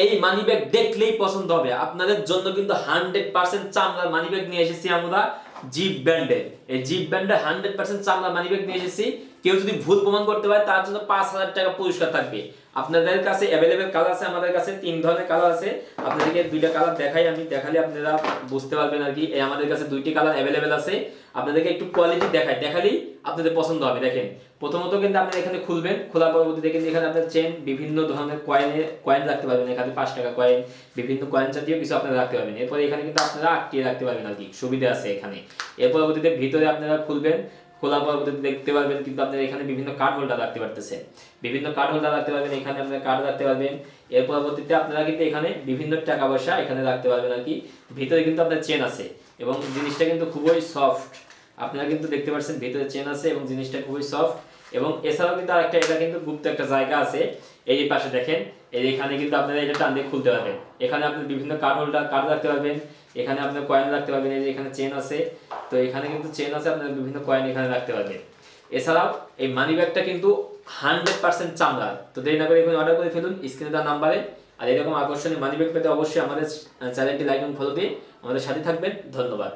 এই money bag দেখলেই পছন্দ হবে। আপনাদের জন্য কিন্তু হান্ড্রেড পার্সেন্ট চামড়ার মানি ব্যাগ নিয়ে এসেছি আমরা জিপ ব্যান্ডে এই জিপ ব্যান্ডে হান্ড্রেড পার্সেন্ট চামড়ার মানি ব্যাগ নিয়ে এসেছি। কেউ যদি ভুল প্রমাণ করতে পারে, তার জন্য পাঁচ হাজার টাকা পুরস্কার থাকবে। আপনাদের কাছে অ্যাভেলেবেল কালার আছে, আমাদের কাছে তিন ধরনের কালার আছে। আপনাদেরকে দুইটা কালার দেখাই, আমি দেখালে আপনারা বুঝতে পারবেন আর কি। এই আমাদের কাছে দুইটি কালার অ্যাভেলেবেল আছে। আপনাদেরকে একটু কোয়ালিটি দেখাই, দেখালেই আপনাদের পছন্দ হবে। দেখেন, প্রথমত কিন্তু আপনি এখানে খুলবেন, খোলার পরবর্তীতে কিন্তু এখানে আপনার চেন বিভিন্ন ধরনের কয়েনে কয়েন রাখতে পারবেন। এখানে পাঁচ টাকা কয়েন বিভিন্ন কয়েন জাতীয় কিছু আপনারা রাখতে পারবেন। এরপরে এখানে কিন্তু আপনারা আটকিয়ে রাখতে পারবেন আর কি। সুবিধা আছে এখানে। এর পরবর্তীতে ভিতরে আপনারা খুলবেন পরবর্তীতে দেখতে পারবেন কিন্তু আপনার এখানে বিভিন্ন কার্ড হোল্ডার রাখতে পারতেছেন বিভিন্ন কার্ড হোল্ডার রাখতে পারবেন, এখানে আপনার কার্ড রাখতে পারবেন। এর পরবর্তীতে আপনারা কিন্তু এখানে বিভিন্ন টাকা পয়সা এখানে রাখতে পারবেন আর কি। ভিতরে কিন্তু আপনার চেন আছে এবং জিনিসটা কিন্তু খুবই সফট আপনারা কিন্তু দেখতে পাচ্ছেন ভিতরে চেন আছে এবং জিনিসটা খুবই সফট এবং এছাড়াও কিন্তু আরেকটা, এটা কিন্তু গুপ্ত একটা জায়গা আছে। এই পাশে দেখেন, এই এখানে কিন্তু আপনারা এটা টান দিয়ে খুলতে পারবেন। এখানে আপনি বিভিন্ন কার্ড হোল্ডার কার্ড রাখতে পারবেন। এখানে আপনার কয়েন রাখতে পারবেন, এই যে এখানে চেন আছে। তো এখানে কিন্তু চেন আছে, আপনার বিভিন্ন কয়েন এখানে রাখতে পারবেন। এছাড়াও এই মানি ব্যাগটা কিন্তু হান্ড্রেড পার্সেন্ট চামড়ার তো দেরি না করে এখন অর্ডার করে ফেলুন স্ক্রিনে দেওয়ার নাম্বারে আর এরকম আকর্ষণীয় মানি ব্যাগ পেতে অবশ্যই আমাদের চ্যানেলটি লাইক এবং ফলো দিয়ে আমাদের সাথে থাকবেন। ধন্যবাদ।